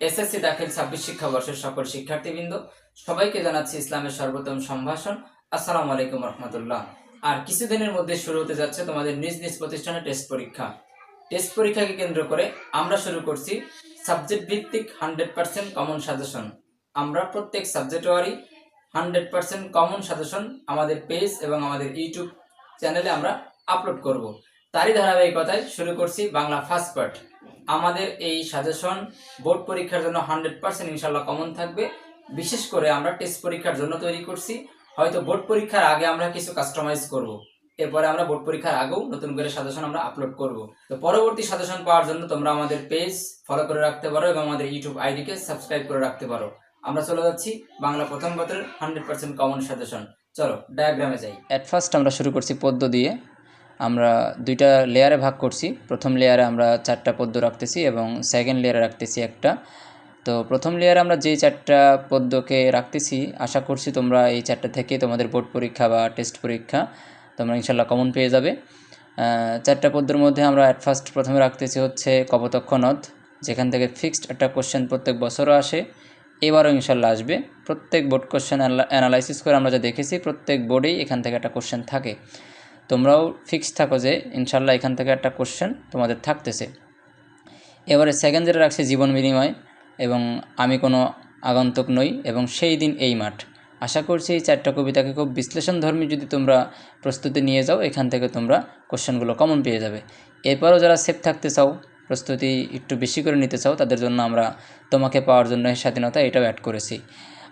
SSC দাখিল ছাব্বিশ শিক্ষাবর্ষের সকল শিক্ষার্থীবৃন্দ, সবাইকে জানাচ্ছি ইসলামের সর্বোত্তম সম্ভাষণ। আসসালামু আলাইকুম রহমতুল্লাহ। আর কিছুদিনের মধ্যে শুরু হতে যাচ্ছে তোমাদের নিজ নিজ প্রতিষ্ঠানে টেস্ট পরীক্ষা। টেস্ট পরীক্ষাকে কেন্দ্র করে আমরা শুরু করছি সাবজেক্ট ভিত্তিক হান্ড্রেড পার্সেন্ট কমন সাজেশন। আমরা প্রত্যেক সাবজেক্ট ওয়ারি হান্ড্রেড পার্সেন্ট কমন সাজেশন আমাদের পেজ এবং আমাদের ইউটিউব চ্যানেলে আমরা আপলোড করব। তারই ধারাবাহিকতায় শুরু করছি বাংলা ফার্স্ট পার্ট আমাদের এই সাজেশন বোর্ড পরীক্ষার জন্য হান্ড্রেড পার্সেন্ট ইনশাল্লাহ কমন থাকবে। বিশেষ করে আমরা টেস্ট পরীক্ষার জন্য তৈরি করছি। হয়তো বোর্ড পরীক্ষার আগে আমরা কিছু কাস্টমাইজ করব। এরপরে আমরা বোর্ড পরীক্ষার আগেও নতুন করে সাজেশন আমরা আপলোড করব। তো পরবর্তী সাজেশন পাওয়ার জন্য তোমরা আমাদের পেজ ফলো করে রাখতে পারো এবং আমাদের ইউটিউব আইডিকে সাবস্ক্রাইব করে রাখতে পারো। আমরা চলে যাচ্ছি বাংলা প্রথম পত্রের হান্ড্রেড পার্সেন্ট কমন সাজেশন চলো ডায়াগ্রামে যাই। অ্যাট ফার্স্ট আমরা শুরু করছি পদ্য দিয়ে। আমরা দুইটা লেয়ারে ভাগ করছি। প্রথম লেয়ারে আমরা চারটা পদ্য রাখতেছি এবং সেকেন্ড লেয়ারে রাখতেছি একটা। তো প্রথম লেয়ারে আমরা যেই চারটা পদ্যকে রাখতেছি, আশা করছি তোমরা এই চারটা থেকে তোমাদের বোর্ড পরীক্ষা বা টেস্ট পরীক্ষা তোমরা ইনশাল্লাহ কমন পেয়ে যাবে। চারটা পদ্যের মধ্যে আমরা অ্যাট ফার্স্ট প্রথমে রাখতেছি হচ্ছে কপোতক্ষ নদ, যেখান থেকে ফিক্সড একটা কোশ্চেন প্রত্যেক বছরও আসে, এবারও ইনশাল্লাহ আসবে। প্রত্যেক বোর্ড কোশ্চেন অ্যানালাইসিস করে আমরা যা দেখেছি, প্রত্যেক বোর্ডেই এখান থেকে একটা কোশ্চেন থাকে। তোমরাও ফিক্সড থাকো যে ইনশাল্লাহ এখান থেকে একটা কোশ্চেন তোমাদের থাকতেছে। এবারে সেকেন্ড যেটা রাখছে জীবন বিনিময় এবং আমি কোনো আগন্তুক নই এবং সেই দিন এই মাঠ। আশা করছি এই চারটা কবিতাকে খুব বিশ্লেষণধর্মী যদি তোমরা প্রস্তুতি নিয়ে যাও, এখান থেকে তোমরা কোশ্চেনগুলো কমন পেয়ে যাবে। এরপরও যারা সেফ থাকতে চাও, প্রস্তুতি একটু বেশি করে নিতে চাও, তাদের জন্য আমরা তোমাকে পাওয়ার জন্য স্বাধীনতা এটাও অ্যাড করেছি।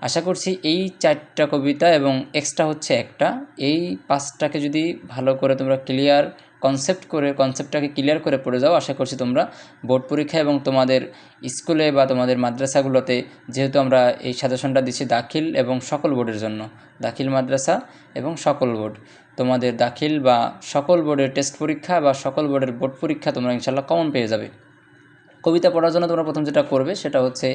আশা করছি এই চারটা কবিতা এবং এক্সট্রা হচ্ছে একটা। এই পাঁচটাকে যদি ভালো করে তোমরা ক্লিয়ার কনসেপ্ট করে কনসেপ্টটাকে ক্লিয়ার করে পড়ে যাও, আশা করছি তোমরা বোর্ড পরীক্ষা এবং তোমাদের স্কুলে বা তোমাদের মাদ্রাসাগুলোতে যেহেতু আমরা এই সাজেশনটা দিচ্ছি দাখিল এবং সকল বোর্ডের জন্য। দাখিল মাদ্রাসা এবং সকল বোর্ড তোমাদের দাখিল বা সকল বোর্ডের টেস্ট পরীক্ষা বা সকল বোর্ডের বোর্ড পরীক্ষা তোমরা ইনশাল্লাহ কমন পেয়ে যাবে। কবিতা পড়ার জন্য তোমরা প্রথম যেটা করবে সেটা হচ্ছে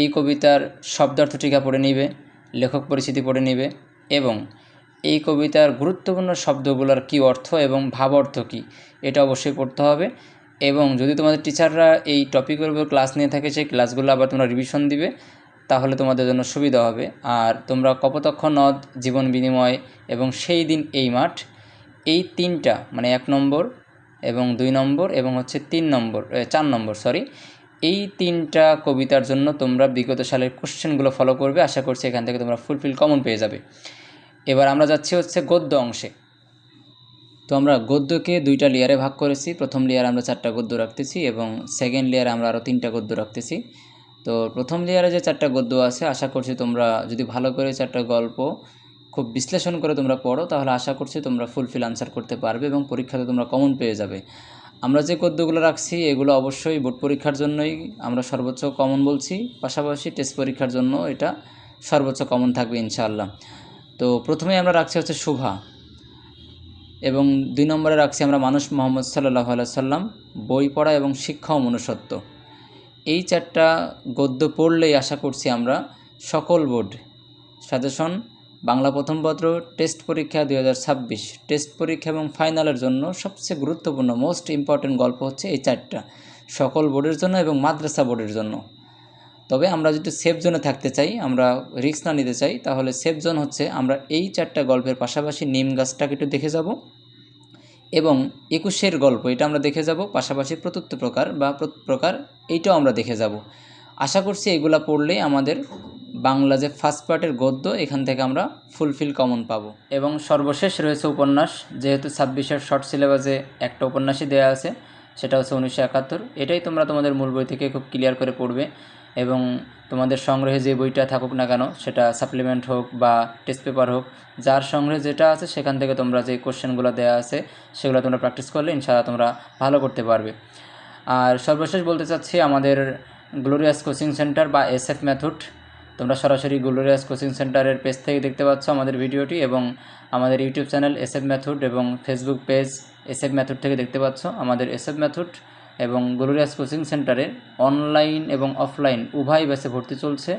এই কবিতার শব্দার্থ টিকা পড়ে নিবে, লেখক পরিচিতি পড়ে নিবে এবং এই কবিতার গুরুত্বপূর্ণ শব্দগুলোর কী অর্থ এবং ভাব অর্থ কী, এটা অবশ্যই পড়তে হবে এবং যদি তোমাদের টিচাররা এই টপিকের উপর ক্লাস নিয়ে থাকে, সেই ক্লাসগুলো আবার তোমরা রিভিশন দিবে, তাহলে তোমাদের জন্য সুবিধা হবে। আর তোমরা কপোতক্ষ নদ, জীবন বিনিময় এবং সেই দিন এই মাঠ, এই তিনটা মানে এক নম্বর এবং দুই নম্বর এবং হচ্ছে তিন নম্বর চার নম্বর সরি এই তিনটা কবিতার জন্য তোমরা বিগত সালের কোশ্চেনগুলো ফলো করবে। আশা করছি এখান থেকে তোমরা ফুলফিল কমন পেয়ে যাবে। এবার আমরা যাচ্ছি হচ্ছে গদ্য অংশে। তো আমরা গদ্যকে দুইটা লেয়ারে ভাগ করেছি। প্রথম লেয়ারে আমরা চারটা গদ্য রাখতেছি এবং সেকেন্ড লেয়ারে আমরা আরও তিনটা গদ্য রাখতেছি। তো প্রথম লেয়ারে যে চারটা গদ্য আছে, আশা করছি তোমরা যদি ভালো করে চারটা গল্প খুব বিশ্লেষণ করে তোমরা পড়ো, তাহলে আশা করছি তোমরা ফুলফিল আনসার করতে পারবে এবং পরীক্ষাতে তোমরা কমন পেয়ে যাবে। আমরা যে গদ্যগুলো রাখছি, এগুলো অবশ্যই বোর্ড পরীক্ষার জন্যই আমরা সর্বোচ্চ কমন বলছি। পাশাপাশি টেস্ট পরীক্ষার জন্য এটা সর্বোচ্চ কমন থাকবে ইনশাআল্লাহ। তো প্রথমেই আমরা রাখছি হচ্ছে শুভা এবং দুই নম্বরে রাখছি আমরা মানুষ মোহাম্মদ সাল্লাহ সাল্লাম বই পড়া এবং শিক্ষা ও মনুষ্যত্ব। এই চারটা গদ্য পড়লেই আশা করছি আমরা সকল বোর্ড সাজেশন বাংলা প্রথম পত্র, টেস্ট পরীক্ষা দুই হাজার ছাব্বিশ। টেস্ট পরীক্ষা এবং ফাইনালের জন্য সবচেয়ে গুরুত্বপূর্ণ মোস্ট ইম্পর্টেন্ট গল্প হচ্ছে এই চারটা। সকল বোর্ডের জন্য এবং মাদ্রাসা বোর্ডের জন্য। তবে আমরা যদি সেফ জোনে থাকতে চাই, আমরা রিস্ক না নিতে চাই, তাহলে সেফ জোন হচ্ছে আমরা এই চারটা গল্পের পাশাপাশি নিম গাছটাকে একটু দেখে যাব এবং একুশের গল্প, এটা আমরা দেখে যাব, পাশাপাশি প্রত্যুত্ত প্রকার বা প্রকার, এইটাও আমরা দেখে যাব। আশা করছি এগুলা পড়লেই আমাদের বাংলা যে ফার্স্ট পার্টের গদ্য, এখান থেকে আমরা ফুলফিল কমন পাবো। এবং সর্বশেষ রয়েছে উপন্যাস, যেহেতু ছাব্বিশের শর্ট সিলেবাসে একটা উপন্যাসই দেওয়া আছে, সেটা হচ্ছে উনিশশো একাত্তর। এটাই তোমরা তোমাদের মূল বই থেকে খুব ক্লিয়ার করে পড়বে এবং তোমাদের সংগ্রহে যে বইটা থাকুক না কেন, সেটা সাপ্লিমেন্ট হোক বা টেস্ট পেপার হোক, যার সংগ্রহে যেটা আছে, সেখান থেকে তোমরা যে কোশ্চেনগুলো দেওয়া আছে, সেগুলো তোমরা প্র্যাকটিস করলে ইনশাআল্লাহ তোমরা ভালো করতে পারবে। আর সর্বশেষ বলতে চাচ্ছি আমাদের গ্লোরিয়াস কোচিং সেন্টার বা এস এফ মেথড তোমরা সরাসরি গ্লোরিয়াস কোচিং সেন্টারের পেজ থেকে দেখতে পাচ্ছ আমাদের ভিডিওটি এবং আমাদের ইউটিউব চ্যানেল এসএফ মেথড এবং ফেসবুক পেজ এসএফ মেথড থেকে দেখতে পাচ্ছ আমাদের এসএফ মেথড এবং গ্লোরিয়াস কোচিং সেন্টারে অনলাইন এবং অফলাইন উভয় ব্যাচে ভর্তি চলছে।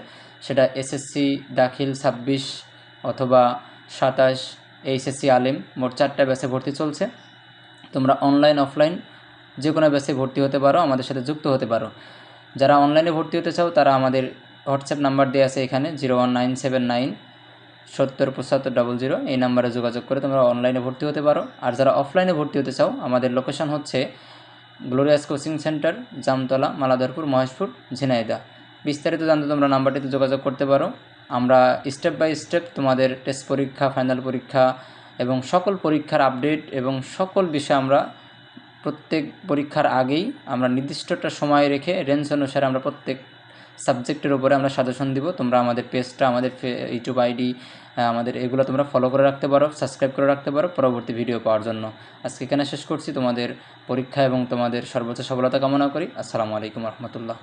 সেটা এসএসসি দাখিল ছাব্বিশ অথবা সাতাশ এইচএসসি আলিম মোট চারটা ব্যাচে ভর্তি চলছে। তোমরা অনলাইন, অফলাইন যে কোনো ব্যাচে ভর্তি হতে পারো, আমাদের সাথে যুক্ত হতে পারো। যারা অনলাইনে ভর্তি হতে চাও, তারা আমাদের হোয়াটসঅ্যাপ নাম্বার দেওয়া আছে এখানে, zero one nine seven nine সত্তর পঁচাত্তর ডবল জিরো। এই নাম্বারে যোগাযোগ করে তোমরা অনলাইনে ভর্তি হতে পারো। আর যারা অফলাইনে ভর্তি হতে চাও, আমাদের লোকেশন হচ্ছে glorious coaching centre Jamtala Maladharpur Maheshpur Jhenaidah বিস্তারিত জানতে তোমরা নাম্বারটিতে যোগাযোগ করতে পারো। আমরা স্টেপ বাই স্টেপ তোমাদের টেস্ট পরীক্ষা ফাইনাল পরীক্ষা এবং সকল পরীক্ষার আপডেট এবং সকল বিষয় আমরা প্রত্যেক পরীক্ষার আগেই আমরা নির্দিষ্ট একটা সময় রেখে রেঞ্জ অনুসারে আমরা প্রত্যেক সাবজেক্টের উপরে আমরা সাজেশন দিব। তোমরা আমাদের পেজটা, আমাদের ইউটিউব আইডি আমাদের এগুলো তোমরা ফলো করে রাখতে পারো সাবস্ক্রাইব করে রাখতে পারো পরবর্তী ভিডিও পাওয়ার জন্য। আজকে এখানে শেষ করছি। তোমাদের পরীক্ষা এবং তোমাদের সর্বোচ্চ সফলতা কামনা করি। আসসালামু আলাইকুম রহমতুল্লাহ।